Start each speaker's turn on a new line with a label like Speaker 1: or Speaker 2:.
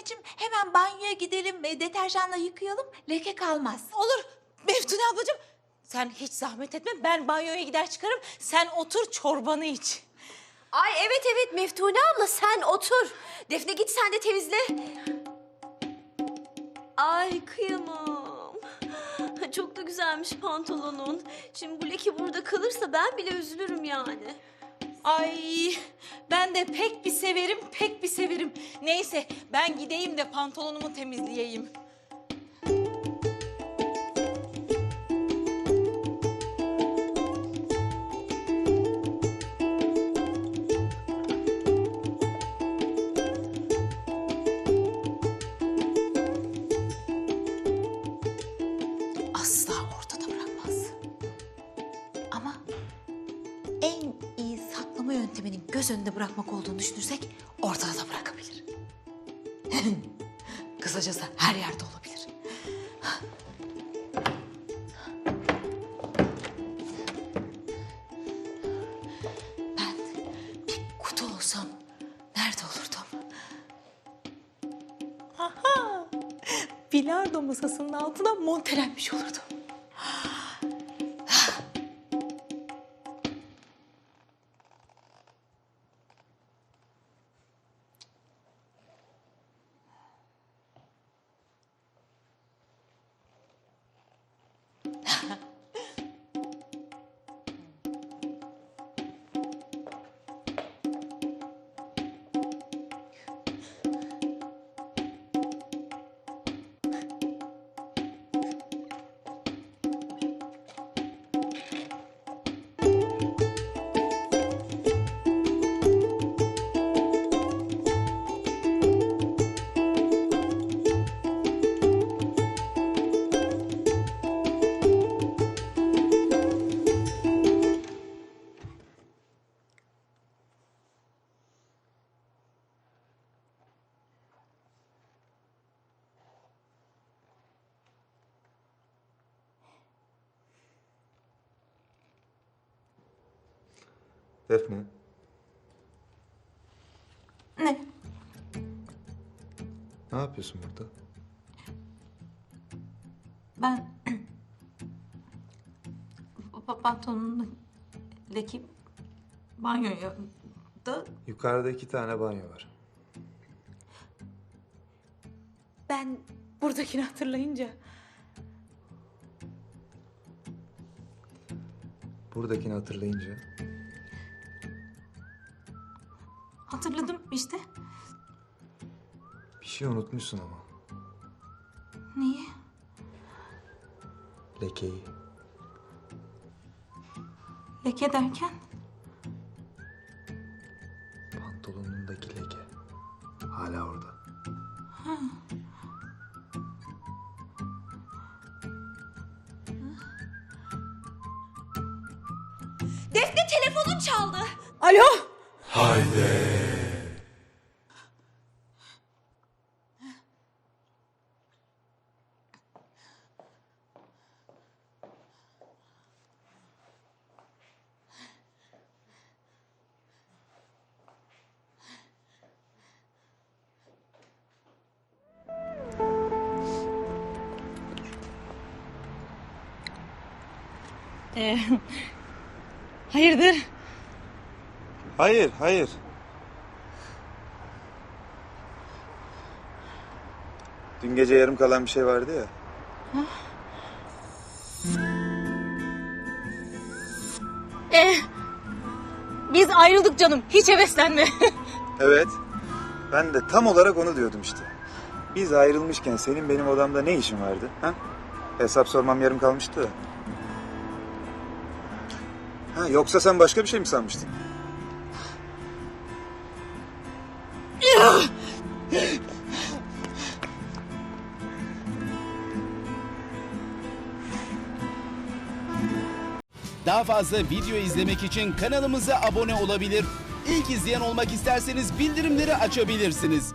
Speaker 1: Defneciğim hemen banyoya gidelim e, deterjanla yıkayalım leke kalmaz.
Speaker 2: Olur Meftune ablacığım. Sen hiç zahmet etme ben banyoya gider çıkarım. Sen otur çorbanı iç.
Speaker 3: Ay evet evet Meftune abla sen otur. Defne git sen de temizle. Ay kıyamam. Çok da güzelmiş pantolonun. Şimdi bu leke burada kalırsa ben bile üzülürüm yani.
Speaker 2: Ay ben de pek bir severim pek bir severim. Neyse ben gideyim de pantolonumu temizleyeyim.
Speaker 1: Göz önünde bırakmak olduğunu düşünürsek ortada da bırakabilir. Kısacası her yerde olabilir. Ben bir kutu olsam nerede olurdum?
Speaker 2: Aha! Bilardo masasının altına montelenmiş olurdu.
Speaker 4: Defne.
Speaker 1: Ne?
Speaker 4: Ne yapıyorsun burada?
Speaker 1: Ben pa- pantolonunu leki banyoya da
Speaker 4: Yukarıda iki tane banyo var.
Speaker 2: Ben buradakini hatırlayınca
Speaker 4: Buradakini hatırlayınca
Speaker 1: hatırladım işte.
Speaker 4: bir şey unutmuşsun ama.
Speaker 1: Neyi?
Speaker 4: Lekeyi.
Speaker 1: Leke derken?
Speaker 4: Pantolonundaki leke. Hala orada.
Speaker 3: Defne telefonun çaldı.
Speaker 2: Alo Ee, hayırdır?
Speaker 4: Hayır, hayır. Dün gece yarım kalan bir şey vardı ya.
Speaker 2: Ee, biz ayrıldık canım. Hiç heveslenme.
Speaker 4: Evet. Ben de tam olarak onu diyordum işte. Biz ayrılmışken senin benim odamda ne işin vardı? Ha? Hesap sormam yarım kalmıştı. Ha, yoksa sen başka bir şey mi sanmıştın?
Speaker 5: Daha fazla video izlemek için kanalımıza abone olabilir. İlk izleyen olmak isterseniz bildirimleri açabilirsiniz.